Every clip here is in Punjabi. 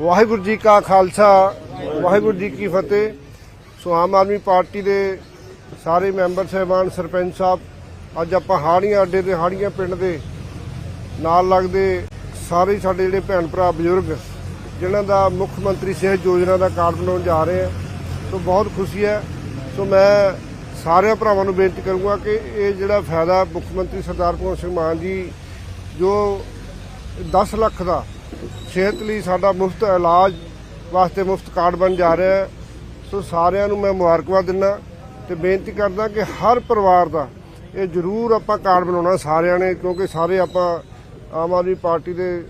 ਵਾਹਿਗੁਰੂ ਜੀ ਕਾ ਖਾਲਸਾ, ਵਾਹਿਗੁਰੂ ਜੀ ਕੀ ਫਤਿਹ। ਸੋ ਆਮ ਆਦਮੀ ਪਾਰਟੀ ਦੇ ਸਾਰੇ ਮੈਂਬਰ, ਸਹਿਬਾਨ, ਸਰਪੰਚ ਸਾਹਿਬ, ਅੱਜ ਆਪਾਂ ਹਾੜੀਆਂ ਅੱਡੇ ਤੇ ਹਾੜੀਆਂ ਪਿੰਡ ਦੇ ਨਾਲ ਲੱਗਦੇ ਸਾਰੇ ਸਾਡੇ ਜਿਹੜੇ ਭੈਣ ਭਰਾ ਬਜ਼ੁਰਗ, ਜਿਨ੍ਹਾਂ ਦਾ ਮੁੱਖ ਮੰਤਰੀ ਸਿਹਤ ਯੋਜਨਾ ਦਾ ਕਾਰਡ ਬਣਾਉਣ ਜਾ ਰਹੇ ਆ, ਸੋ ਬਹੁਤ ਖੁਸ਼ੀ ਹੈ। ਸੋ ਮੈਂ ਸਾਰਿਆਂ ਭਰਾਵਾਂ ਨੂੰ ਬੇਨਤੀ ਕਰੂੰਗਾ ਕਿ ਇਹ ਜਿਹੜਾ ਫਾਇਦਾ ਮੁੱਖ ਮੰਤਰੀ ਸਰਦਾਰ ਭਗਵੰਤ ਸਿੰਘ ਮਾਨ ਜੀ, ਜੋ 10 ਲੱਖ ਦਾ ਸਿਹਤ ਲਈ ਸਾਡਾ ਮੁਫਤ ਇਲਾਜ ਵਾਸਤੇ ਮੁਫਤ ਕਾਰਡ ਬਣ ਜਾ ਰਿਹਾ ਹੈ। ਸੋ ਸਾਰਿਆਂ ਨੂੰ ਮੈਂ ਮੁਬਾਰਕਬਾਦ ਦਿੰਦਾ ਤੇ ਬੇਨਤੀ ਕਰਦਾ ਕਿ ਹਰ ਪਰਿਵਾਰ ਦਾ ਇਹ ਜ਼ਰੂਰ ਆਪਾਂ ਕਾਰਡ ਬਣਾਉਣਾ ਸਾਰਿਆਂ ਨੇ, ਕਿਉਂਕਿ ਸਾਰੇ ਆਪਾਂ ਆਮ ਆਦਮੀ ਪਾਰਟੀ ਦੇ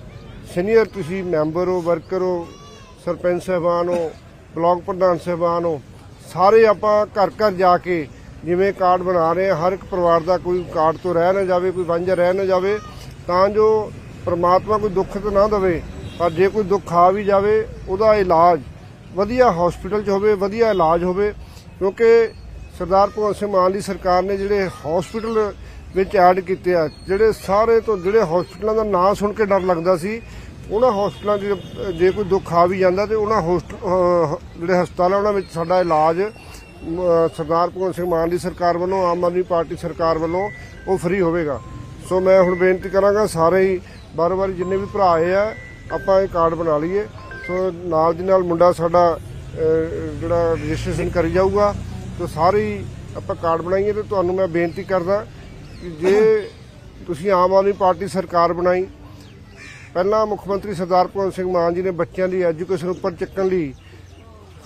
ਸੀਨੀਅਰ ਤੁਸੀਂ ਮੈਂਬਰ ਹੋ, ਵਰਕਰ ਹੋ, ਸਰਪੰਚ ਸਾਹਿਬਾਨ ਹੋ, ਬਲਾਕ ਪ੍ਰਧਾਨ ਸਾਹਿਬਾਨ ਹੋ, ਸਾਰੇ ਆਪਾਂ ਘਰ ਘਰ ਜਾ ਕੇ ਜਿਵੇਂ ਕਾਰਡ ਬਣਾ ਰਹੇ ਹਾਂ, ਹਰ ਇੱਕ ਪਰਿਵਾਰ ਦਾ ਕੋਈ ਕਾਰਡ ਤੋਂ ਰਹਿ ਨਾ ਜਾਵੇ, ਕੋਈ ਵਾਂਝਾ ਰਹਿ ਨਾ ਜਾਵੇ, ਤਾਂ ਜੋ ਪਰਮਾਤਮਾ ਕੋਈ ਦੁੱਖ ਤਾਂ ਨਾ ਦੇਵੇ, ਪਰ ਜੇ ਕੋਈ ਦੁੱਖ ਆ ਵੀ ਜਾਵੇ, ਉਹਦਾ ਇਲਾਜ ਵਧੀਆ ਹਸਪੀਟਲ 'ਚ ਹੋਵੇ, ਵਧੀਆ ਇਲਾਜ ਹੋਵੇ, ਕਿਉਂਕਿ ਸਰਦਾਰ ਭਗਵੰਤ ਸਿੰਘ ਮਾਨ ਦੀ ਸਰਕਾਰ ਨੇ ਜਿਹੜੇ ਹਸਪੀਟਲ ਵਿੱਚ ਐਡ ਕੀਤੇ ਆ, ਜਿਹੜੇ ਸਾਰੇ ਤੋਂ ਜਿਹੜੇ ਹਸਪੀਟਲਾਂ ਦਾ ਨਾਂ ਸੁਣ ਕੇ ਡਰ ਲੱਗਦਾ ਸੀ, ਉਹਨਾਂ ਹਸਪਤਾਲਾਂ 'ਚ ਜੇ ਕੋਈ ਦੁੱਖ ਆ ਵੀ ਜਾਂਦਾ ਤੇ ਉਹਨਾਂ ਹੋਸਟ- ਜਿਹੜੇ ਹਸਪਤਾਲ ਆ, ਉਹਨਾਂ ਵਿੱਚ ਸਾਡਾ ਇਲਾਜ ਸਰਦਾਰ ਭਗਵੰਤ ਸਿੰਘ ਮਾਨ ਦੀ ਸਰਕਾਰ ਵੱਲੋਂ, ਆਮ ਆਦਮੀ ਪਾਰਟੀ ਸਰਕਾਰ ਵੱਲੋਂ ਉਹ ਫ੍ਰੀ ਹੋਵੇਗਾ। ਸੋ ਮੈਂ ਹੁਣ ਬੇਨਤੀ ਕਰਾਂਗਾ ਸਾਰੇ ਹੀ ਬਾਰ-ਬਾਰ ਜਿੰਨੇ ਵੀ ਭਰਾ ਆਏ ਆ, ਆਪਾਂ ਇਹ ਕਾਰਡ ਬਣਾ ਲਈਏ। ਸੋ ਨਾਲ ਦੀ ਨਾਲ ਮੁੰਡਾ ਸਾਡਾ ਜਿਹੜਾ ਰਜਿਸਟ੍ਰੇਸ਼ਨ ਕਰੀ ਜਾਊਗਾ ਸੋ ਸਾਰੇ ਹੀ ਆਪਾਂ ਕਾਰਡ ਬਣਾਈਏ ਤੇ ਤੁਹਾਨੂੰ ਮੈਂ ਬੇਨਤੀ ਕਰਦਾ ਕਿ ਜੇ ਤੁਸੀਂ ਆਮ ਆਦਮੀ ਪਾਰਟੀ ਸਰਕਾਰ ਬਣਾਈ, ਪਹਿਲਾਂ ਮੁੱਖ ਮੰਤਰੀ ਸਰਦਾਰ ਭਗਵੰਤ ਸਿੰਘ ਮਾਨ ਜੀ ਨੇ ਬੱਚਿਆਂ ਦੀ ਐਜੂਕੇਸ਼ਨ ਉੱਪਰ ਚੱਕਣ ਲਈ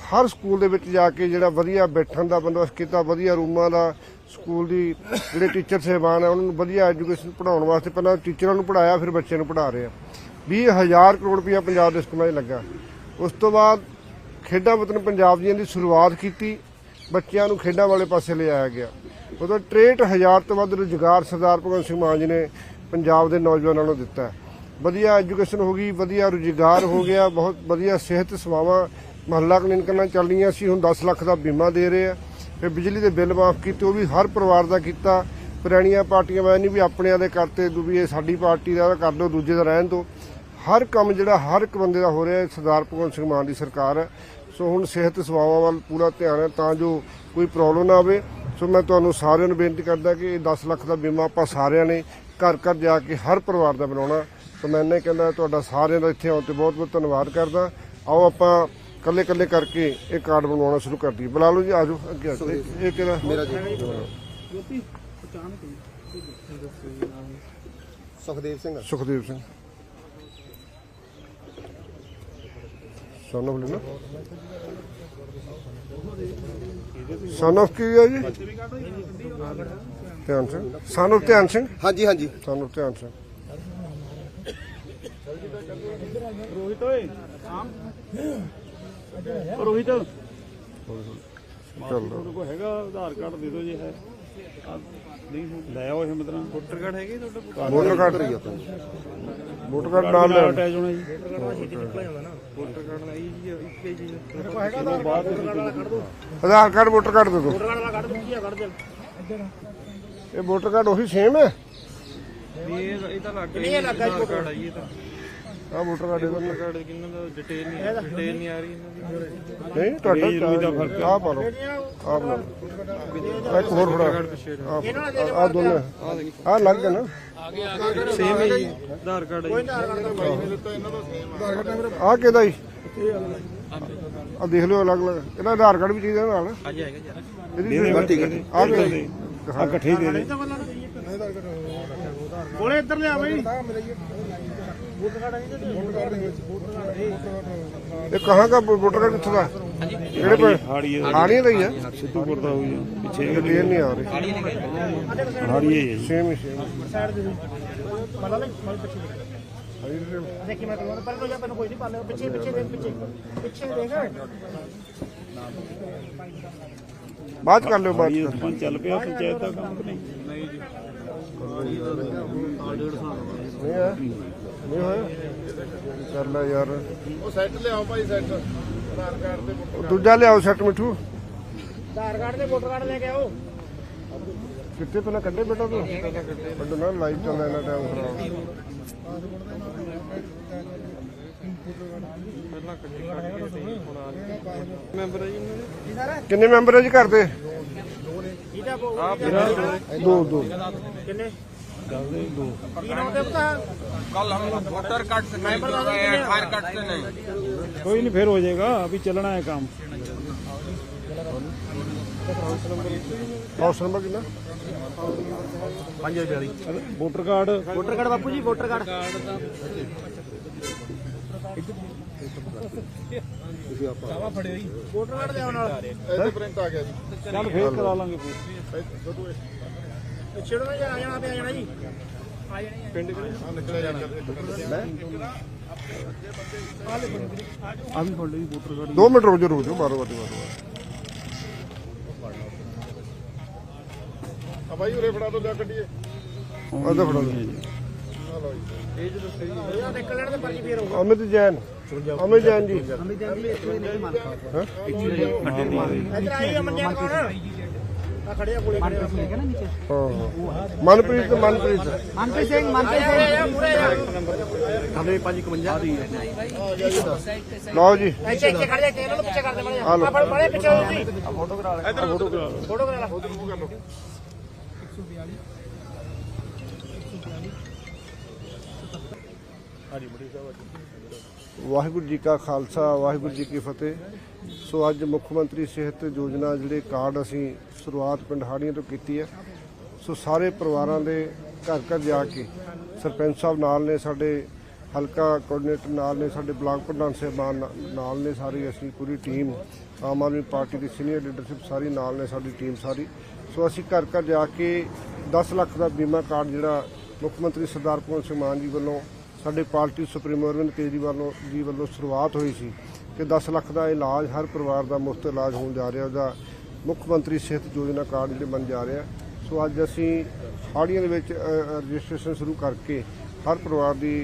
ਹਰ ਸਕੂਲ ਦੇ ਵਿੱਚ ਜਾ ਕੇ ਜਿਹੜਾ ਵਧੀਆ ਬੈਠਣ ਦਾ ਬੰਦੋਬਸਤ ਕੀਤਾ, ਵਧੀਆ ਰੂਮਾਂ ਦਾ, ਸਕੂਲ ਦੀ ਜਿਹੜੇ ਟੀਚਰ ਸਹਿਬਾਨ ਆ, ਉਹਨਾਂ ਨੂੰ ਵਧੀਆ ਐਜੂਕੇਸ਼ਨ ਪੜਾਉਣ ਵਾਸਤੇ ਪਹਿਲਾਂ ਟੀਚਰਾਂ ਨੂੰ ਪੜਾਇਆ ਫਿਰ ਬੱਚਿਆਂ ਨੂੰ ਪੜਾ ਰਹੇ ਆ। 20000 ਕਰੋੜ ਰੁਪਇਆ ਪੰਜਾਬ ਦੇ ਸਕੂਲਾਂ 'ਚ ਲੱਗਾ। ਉਸ ਤੋਂ ਬਾਅਦ ਖੇਡਾਂ ਵਤਨ ਪੰਜਾਬ ਦੀਆਂ ਦੀ ਸ਼ੁਰੂਆਤ ਕੀਤੀ, ਬੱਚਿਆਂ ਨੂੰ ਖੇਡਾਂ ਵਾਲੇ ਪਾਸੇ ਲਿਆਇਆ ਗਿਆ। ਉਦੋਂ 63000 ਤੋਂ ਵੱਧ ਰੁਜ਼ਗਾਰ ਸਰਦਾਰ ਭਗਵੰਤ ਸਿੰਘ ਮਾਨ ਜੀ ਨੇ ਪੰਜਾਬ ਦੇ ਨੌਜਵਾਨਾਂ ਨੂੰ ਦਿੱਤਾ। ਵਧੀਆ ਐਜੂਕੇਸ਼ਨ ਹੋ ਗਈ, ਵਧੀਆ ਰੁਜ਼ਗਾਰ ਹੋ ਗਿਆ, ਬਹੁਤ ਵਧੀਆ ਸਿਹਤ ਸੇਵਾਵਾਂ ਮਹੱਲਾ ਕਲੀਨਿਕਾਂ ਨਾਲ ਚੱਲ ਰਹੀਆਂ ਸੀ, ਹੁਣ 10 ਲੱਖ ਦਾ ਬੀਮਾ ਦੇ ਰਹੇ ਆ। ਫਿਰ ਬਿਜਲੀ ਦੇ ਬਿੱਲ ਮਾਫ ਕੀਤੇ, ਉਹ ਵੀ ਹਰ ਪਰਿਵਾਰ ਦਾ ਕੀਤਾ। ਪੁਰਾਣੀਆਂ ਪਾਰਟੀਆਂ ਮੈਂ ਨਹੀਂ ਵੀ ਆਪਣਿਆਂ ਦੇ ਕਰਤੇ, ਦੂ ਵੀ ਇਹ ਸਾਡੀ ਪਾਰਟੀ ਦਾ ਕਰ ਦਿਓ ਦੂਜੇ ਦਾ ਰਹਿਣ ਦਿਓ ਹਰ ਕੰਮ ਜਿਹੜਾ, ਹਰ ਇੱਕ ਬੰਦੇ ਦਾ ਹੋ ਰਿਹਾ ਹੈ ਸਰਦਾਰ ਭਗਵੰਤ ਸਿੰਘ ਮਾਨ ਦੀ ਸਰਕਾਰ ਹੈ। ਸੋ ਹੁਣ ਸਿਹਤ ਸੇਵਾਵਾਂ ਵੱਲ ਪੂਰਾ ਧਿਆਨ ਹੈ, ਤਾਂ ਜੋ ਕੋਈ ਪ੍ਰੋਬਲਮ ਨਾ ਆਵੇ। ਸੋ ਮੈਂ ਤੁਹਾਨੂੰ ਸਾਰਿਆਂ ਨੂੰ ਬੇਨਤੀ ਕਰਦਾ ਕਿ ਇਹ 10 ਲੱਖ ਦਾ ਬੀਮਾ ਆਪਾਂ ਸਾਰਿਆਂ ਨੇ ਘਰ ਘਰ ਜਾ ਕੇ ਹਰ ਪਰਿਵਾਰ ਦਾ ਬਣਾਉਣਾ। ਸੋ ਮੈਂ ਇੰਨਾ ਹੀ ਕਹਿੰਦਾ, ਤੁਹਾਡਾ ਸਾਰਿਆਂ ਦਾ ਇੱਥੇ ਆਉਣ ਤੇ ਬਹੁਤ ਬਹੁਤ ਧੰਨਵਾਦ ਕਰਦਾ। ਆਓ ਆਪਾਂ ਕੱਲੇ ਕੱਲੇ ਕਰਕੇ ਇਹ ਕਾਰਡ ਬਣਵਾਉਣਾ ਸ਼ੁਰੂ ਕਰ ਦਈਏ ਬੁਲਾ ਲਓ ਜੀ ਆਜੋ ਅੱਗੇ ਆ ਜਾਓ। ਇਹ ਇਹ ਕਿਹੜਾ? ਮੇਰਾ ਸੁਖਦੇਵ ਸਿੰਘ ਸੁਖਦੇਵ ਸਿੰਘ। ਸਨ ਆਫ ਲੈਣਾ ਸਨ ਆਫ ਕੀ ਹੈ ਜੀ? ਧਿਆਨ ਸਿੰਘ। ਸਨ ਆਫ ਧਿਆਨ ਸਿੰਘ? ਹਾਂਜੀ ਹਾਂਜੀ। ਸਨ ਆਫ ਧਿਆਨ ਸਿੰਘ। ਰੋਹਿਤ ਓਏ ਆਮ। ਰੋਹਿਤ ਚੱਲ ਤੁਹਾਡੇ ਕੋਲ ਹੈਗਾ ਆਧਾਰ ਕਾਰਡ ਦੇ ਦਿਓ ਜੇ ਹੈ ਆਹ ਨਹੀਂ ਲੈ ਆਓ ਇਹ ਮਤਲਬ ਵੋਟਰ ਕਾਰਡ ਹੈਗੇ ਤੁਹਾਡਾ ਵੋਟਰ ਕਾਰਡ ਰਹੀ ਵੋਟਰ ਕਾਰਡ ਨਾਲ ਲੈ ਅਟੈਚ ਹੋਣਾ ਜੀ ਆਧਾਰ ਕਾਰਡ ਵੋਟਰ ਕਾਰਡ ਦੇ ਦਿਓ ਇਹ ਵੋਟਰ ਕਾਰਡ ਉਹੀ ਸੇਮ ਹੈ ਇਹ ਇਹ ਤਾਂ ਲੱਗ ਨਹੀਂ ਲੱਗਾ ਜੀ ਕਾਰਡ ਆਈ ਇਹ ਤਾਂ ਆ ਵੋਟਰ ਕਾਰਡ ਦੇ ਦਿਓ ਕਾਰਡ ਕਿੰਨਾ ਦਾ ਡਿਟੇਲ ਨਹੀਂ ਡਿਟੇਲ ਨਹੀਂ ਆ ਰਹੀ ਇਹਨਾਂ ਦੀ। ਨਹੀਂ ਤੁਹਾਡਾ ਆ। ਪਾ ਲਓ। ਆ ਬਣਾ ਲਓ। ਇੱਕ ਹੋਰ ਫੜਾ। ਆ ਦੋਨੇ। ਆ ਲੱਗ ਗਿਆ ਨਾ। ਸੇਮ ਹੈ ਜੀ ਆਧਾਰ ਕਾਰਡ ਹੈ। ਆ ਕਿਹਦਾ ਜੀ? ਆ ਦੇਖ ਲਿਓ ਅਲੱਗ ਅਲੱਗ। ਇਹਦਾ ਆਧਾਰ ਕਾਰਡ ਵੀ ਚਾਹੀਦਾ ਨਾਲ। ਹਾਂਜੀ ਹੈਗਾ ਜੀ। ਇਹਦੀ ਠੀਕ ਹੈ ਆ ਕਿਹਦਾ ਜੀ? ਆ ਇਕੱਠੇ ਦੇ। ਦੇ ਕੋਲੇ ਇੱਧਰ ਲਿਆ ਬਈ। ਇਹ ਕਹਾਂ ਦਾ ਵੋਟਰ ਕਾਰਡ ਕਿੱਥੋਂ ਦਾ? ਕਿਹੜੇ ਪਿੰਡ? ਹਾੜੀਏ ਦਾ। ਹੀ ਹੈ ਸਿੱਧੂਪੁਰ ਦਾ ਹੋਈ ਆ। ਪਿੱਛੇ ਇਹ ਕਲੀਅਰ ਨਹੀਂ ਆ ਰਹੀ। ਹਾੜੀਏ ਹੀ ਹੈ। ਜੀ ਸੇਮ ਹੀ ਸੇਮ ਮਤਲਬ ਮਤਲਬ ਪਿੱਛੇ ਦੇਖੀ। ਮੈਂ ਕਹਿੰਦਾ ਪਰ ਜਾ ਮੈਨੂੰ ਕੋਈ ਨਹੀਂ ਪਾਲੇ ਪਿੱਛੇ ਪਿੱਛੇ ਦੇਖ ਪਿੱਛੇ। ਪਿੱਛੇ ਦੇਖ। ਬਾਅਦ 'ਚ ਕਰ ਲਿਓ ਸਰਪੰਚ ਚੱਲ ਪਿਆ ਪੰਚਾਇਤ ਦਾ ਕੰਮ ਨਹੀਂ? ਨਹੀਂ ਜੀ। ਨਹੀਂ ਹੈ। ਨਹੀਂ ਹੋਇਆ ਕਰ ਲੈ ਯਾਰ। ਉਹ ਸੈੱਟ ਲਿਆਓ ਭਾਈ ਸੈੱਟ ਆਧਾਰ ਕਾਰਡ ਤੇ ਉਹ ਦੂਜਾ ਲਿਆਓ ਸੈੱਟ ਮਿੱਠੂ। ਆਧਾਰ ਕਾਰਡ ਤੇ ਵੋਟਰ ਕਾਰਡ ਲੈ ਕੇ ਆਓ। ਕਿੱਥੇ ਪਹਿਲਾਂ ਕੱਢੇ ਬੇਟਾ ਤੂੰ? ਕੱਢੋ ਨਾ ਲਾਈਵ ਚੱਲਦਾ ਇਹਨਾਂ ਟਾਈਮ ਖਰਾਬ। ਮੈਂਬਰ ਹੈ ਜੀ ਉਹਨਾਂ ਦੇ। ਕਿੰਨੇ ਮੈਂਬਰ ਹੈ ਜੀ ਘਰ ਦੇ? ਦੋ ਦੋ। ਕਿੰਨੇ? ਚੱਲਦੇ ਦੋ ਕੀ ਨਾਮ ਤੇ ਪਤਾ कल हम लोग वोटर कार्ड से नहीं कर रहे हैं आधार कार्ड से नहीं ਕੋਈ ਨਹੀਂ ਫਿਰ ਹੋ ਜਾਏਗਾ ਅਭੀ ਚੱਲਣਾ ਹੈ ਕੰਮ ਹਾਊਸ ਨੰਬਰ ਕਿੰਨਾ ਵੋਟਰ ਕਾਰਡ ਵੋਟਰ ਕਾਰਡ ਬਾਪੂ ਜੀ ਵੋਟਰ ਕਾਰਡ ਵੋਟਰ ਕਾਰਡ ਲਿਆਉਣ ਨਾਲ ਇਹਦੇ ਪ੍ਰਿੰਟ ਆ ਗਿਆ ਜੀ ਚੱਲ ਫੇਰ ਕਰਾ ਲਾਂਗੇ ਫਿਰ ਪਿੱਛੇ ਨੂੰ ਨਾ ਜਾ- ਆ ਜਾਣਾ ਤੇ ਆ ਜਾਣਾ ਜੀ। ਪਿੰਡ ਕਿਹੜੇ? ਆ ਨਿਕਲਿਆ ਜਾਣਾ। ਆ ਵੀ ਫੜ ਲਈ ਵੋਟਰ ਕਾਰਡ 2 ਮਿੰਟ ਰੁਕ ਜਾਓ ਮਾਰੋ ਬਾਤੀ ਮਾਰੋ ਆ ਬਾਈ ਉਰੇ ਫੜਾ ਦੋ ਲਿਆ ਕੱਢੀਏ। ਫੜਾ। ਇਹਦਾ ਦੇਖ ਲੈਣ ਤੇ ਪਰਚੀ ਫੇਰ ਹੋਊਗਾ ਅਮਿਤ ਜੈਨ। ਅਮਿਤ ਜੈਨ ਜੀ। ਅਮਿਤ ਜੈਨ ਜੀ ਇੱਥੇ ਨਹੀਂ ਮਾਰ ਇੱਧਰ ਆਈ ਅਮਨ ਜੈਨ ਕੌਣ ਮਨਪ੍ਰੀਤ ਮਨਪ੍ਰੀਤ ਮਨਪ੍ਰੀਤ। ਸਿੰਘ ਮਨਪ੍ਰੀਤ ਸਿੰਘ। ਮੂਰੇ ਜਾ ਲਓ ਜੀ। ਇੱਥੇ ਇੱਥੇ ਖੜੇ ਜਾ ਇਹਨਾਂ ਨੂੰ ਪਿੱਛੇ ਕਰ ਦੇ ਮੜੇ ਆ ਲਓ। ਆ ਫੜ ਬੜੇ ਪਿੱਛੇ ਹੋ ਤੁਸੀਂ। ਫੋਟੋ ਕਰਾ ਲੈ। ਫੋਟੋ ਕਰਾ ਲੈ। ਫੋਟੋ ਕਰਾ ਲੈ। ਵਾਹਿਗੁਰੂ ਜੀ ਕਾ ਖਾਲਸਾ ਵਾਹਿਗੁਰੂ ਜੀ ਕੀ ਫਤਿਹ। ਸੋ ਅੱਜ ਮੁੱਖ ਮੰਤਰੀ ਸਿਹਤ ਯੋਜਨਾ ਜਿਹੜੇ ਕਾਰਡ ਅਸੀਂ ਸ਼ੁਰੂਆਤ ਪਿੰਡ ਹਾੜੀਆਂ ਤੋਂ ਕੀਤੀ ਹੈ। ਸੋ ਸਾਰੇ ਪਰਿਵਾਰਾਂ ਦੇ ਘਰ ਘਰ ਜਾ ਕੇ ਸਰਪੰਚ ਸਾਹਿਬ ਨਾਲ ਨੇ, ਸਾਡੇ ਹਲਕਾ ਕੋਆਰਡੀਨੇਟਰ ਨਾਲ ਨੇ, ਸਾਡੇ ਬਲਾਕ ਪ੍ਰਧਾਨ ਸਾਹਿਬਾਨ ਨਾ- ਨਾਲ ਨੇ ਸਾਰੀ, ਅਸੀਂ ਪੂਰੀ ਟੀਮ ਆਮ ਆਦਮੀ ਪਾਰਟੀ ਦੀ ਸੀਨੀਅਰ ਲੀਡਰਸ਼ਿਪ ਸਾਰੀ ਨਾਲ ਨੇ, ਸਾਡੀ ਟੀਮ ਸਾਰੀ। ਸੋ ਅਸੀਂ ਘਰ ਘਰ ਜਾ ਕੇ 10 ਲੱਖ ਦਾ ਬੀਮਾ ਕਾਰਡ ਜਿਹੜਾ ਮੁੱਖ ਮੰਤਰੀ ਸਰਦਾਰ ਭਗਵੰਤ ਸਿੰਘ ਮਾਨ ਜੀ ਵੱਲੋਂ, ਸਾਡੇ ਪਾਰਟੀ ਸੁਪਰੀਮੋ ਅਰਵਿੰਦ ਕੇਜਰੀਵਾਲ ਜੀ ਵੱਲੋਂ ਸ਼ੁਰੂਆਤ ਹੋਈ ਸੀ ਕਿ 10 ਲੱਖ ਦਾ ਇਲਾਜ, ਹਰ ਪਰਿਵਾਰ ਦਾ ਮੁਫਤ ਇਲਾਜ ਹੋਣ ਜਾ ਰਿਹਾ, ਉਹਦਾ ਮੁੱਖ ਮੰਤਰੀ ਸਿਹਤ ਯੋਜਨਾ ਕਾਰਡ ਜਿਹੜੇ ਬਣ ਜਾ ਰਿਹਾ ਸੋ ਅੱਜ ਅਸੀਂ ਹਾੜੀਆਂ ਦੇ ਵਿੱਚ ਰਜਿਸਟ੍ਰੇਸ਼ਨ ਸ਼ੁਰੂ ਕਰਕੇ ਹਰ ਪਰਿਵਾਰ ਦੀ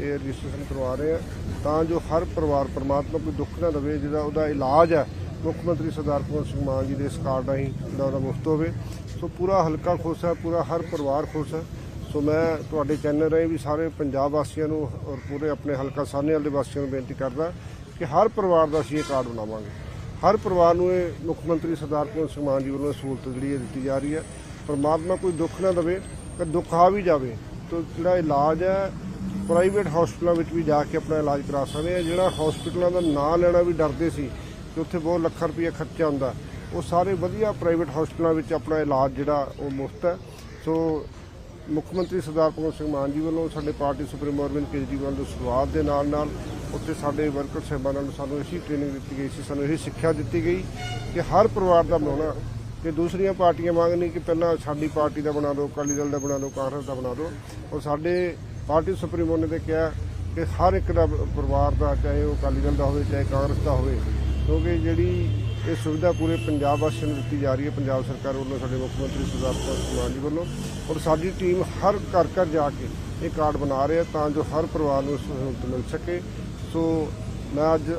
ਇਹ ਰਜਿਸਟ੍ਰੇਸ਼ਨ ਕਰਵਾ ਰਹੇ ਹਾਂ ਤਾਂ ਜੋ ਹਰ ਪਰਿਵਾਰ ਪਰਮਾਤਮਾ ਕੋਈ ਦੁੱਖ ਨਾ ਦੇਵੇ, ਜਿਹਦਾ ਉਹਦਾ ਇਲਾਜ ਹੈ ਮੁੱਖ ਮੰਤਰੀ ਸਰਦਾਰ ਭਗਵੰਤ ਸਿੰਘ ਮਾਨ ਜੀ ਦੇ ਇਸ ਕਾਰਡ ਰਾਹੀਂ ਜਿਹੜਾ ਉਹਦਾ ਮੁਫਤ ਹੋਵੇ। ਸੋ ਪੂਰਾ ਹਲਕਾ ਖੁਸ਼ ਹੈ ਪੂਰਾ ਹਰ ਪਰਿਵਾਰ ਖੁਸ਼ ਹੈ ਸੋ ਮੈਂ ਤੁਹਾਡੇ ਚੈਨਲ ਰਾਹੀਂ ਵੀ ਸਾਰੇ ਪੰਜਾਬ ਵਾਸੀਆਂ ਨੂੰ ਔਰ ਪੂਰੇ ਆਪਣੇ ਹਲਕਾ ਸਾਹਨੇਵਾਲ ਦੇ ਵਾਸੀਆਂ ਨੂੰ ਬੇਨਤੀ ਕਰਦਾ ਕਿ ਹਰ ਪਰਿਵਾਰ ਦਾ ਅਸੀਂ ਇਹ ਕਾਰਡ ਬਣਾਵਾਂਗੇ। ਹਰ ਪਰਿਵਾਰ ਨੂੰ ਇਹ ਮੁੱਖ ਮੰਤਰੀ ਸਰਦਾਰ ਭਗਵੰਤ ਸਿੰਘ ਮਾਨ ਜੀ ਵੱਲੋਂ ਇਹ ਸਹੂਲਤ ਜਿਹੜੀ ਹੈ ਦਿੱਤੀ ਜਾ ਰਹੀ ਹੈ। ਪਰਮਾਤਮਾ ਕੋਈ ਦੁੱਖ ਨਾ ਦੇਵੇ ਕਿ ਦੁੱਖ ਆ ਵੀ ਜਾਵੇ, ਤਾਂ ਜਿਹੜਾ ਇਲਾਜ ਹੈ ਪ੍ਰਾਈਵੇਟ ਹਸਪਤਾਲਾਂ ਵਿੱਚ ਵੀ ਜਾ ਕੇ ਆਪਣਾ ਇਲਾਜ ਕਰਾ ਸਕਦੇ ਆ ਜਿਹੜਾ ਹਸਪਤਾਲਾਂ ਦਾ ਨਾਂ ਲੈਣਾ ਵੀ ਡਰਦੇ ਸੀ ਕਿ ਉੱਥੇ ਬਹੁਤ ਲੱਖਾਂ ਰੁਪਏ ਖਰਚਾ ਹੁੰਦਾ। ਉਹ ਸਾਰੇ ਵਧੀਆ ਪ੍ਰਾਈਵੇਟ ਹਸਪਤਾਲਾਂ ਵਿੱਚ ਆਪਣਾ ਇਲਾਜ ਜਿਹੜਾ ਉਹ ਮੁਫਤ ਹੈ। ਸੋ ਮੁੱਖ ਮੰਤਰੀ ਸਰਦਾਰ ਭਗਵੰਤ ਸਿੰਘ ਮਾਨ ਜੀ ਵੱਲੋਂ ਸਾਡੇ ਪਾਰਟੀ ਸੁਪਰੀਮੋ ਅਰਵਿੰਦ ਕੇਜਰੀਵਾਲ ਦੀ ਸ਼ੁਰੂਆਤ ਦੇ ਨਾਲ ਨਾਲ ਉੱਥੇ ਸਾਡੇ ਵਰਕਰ ਸਾਹਿਬਾਨਾਂ ਨੂੰ ਸਾਨੂੰ ਇਸੀ ਟ੍ਰੇਨਿੰਗ ਦਿੱਤੀ ਗਈ ਸੀ, ਸਾਨੂੰ ਇਹੀ ਸਿੱਖਿਆ ਦਿੱਤੀ ਗਈ ਕਿ ਹਰ ਪਰਿਵਾਰ ਦਾ ਬਣਾਉਣਾ, ਕਿ ਦੂਸਰੀਆਂ ਪਾਰਟੀਆਂ ਮੰਗ ਨਹੀਂ ਕਿ ਪਹਿਲਾਂ ਸਾਡੀ ਪਾਰਟੀ ਦਾ ਬਣਾ ਦਿਓ, ਅਕਾਲੀ ਦਲ ਦਾ ਬਣਾ ਦਿਓ, ਕਾਂਗਰਸ ਦਾ ਬਣਾ ਦਿਓ। ਔਰ ਸਾਡੇ ਪਾਰਟੀ ਸੁਪਰੀਮੋ ਨੇ ਤੇ ਕਿਹਾ ਕਿ ਹਰ ਇੱਕ ਦਾ ਪਰਿਵਾਰ ਦਾ, ਚਾਹੇ ਉਹ ਅਕਾਲੀ ਦਲ ਦਾ ਹੋਵੇ, ਚਾਹੇ ਕਾਂਗਰਸ ਦਾ ਹੋਵੇ, ਕਿਉਂਕਿ ਜਿਹੜੀ ਇਹ ਸੁਵਿਧਾ ਪੂਰੇ ਪੰਜਾਬ ਵਾਸੀਆਂ ਨੂੰ ਦਿੱਤੀ ਜਾ ਰਹੀ ਹੈ, ਪੰਜਾਬ ਸਰਕਾਰ ਵੱਲੋਂ, ਸਾਡੇ ਮੁੱਖ ਮੰਤਰੀ ਸਰਦਾਰ ਭਗਵੰਤ ਮਾਨ ਜੀ ਵੱਲੋਂ। ਔਰ ਸਾਡੀ ਟੀਮ ਹਰ ਘਰ ਘਰ ਜਾ ਕੇ ਇਹ ਕਾਰਡ ਬਣਾ ਰਿਹਾ ਤਾਂ ਜੋ ਹਰ ਪਰਿਵਾਰ ਨੂੰ ਸਹੂਲਤ ਮਿਲ ਸਕੇ। ਸੋ ਮੈਂ ਅੱਜ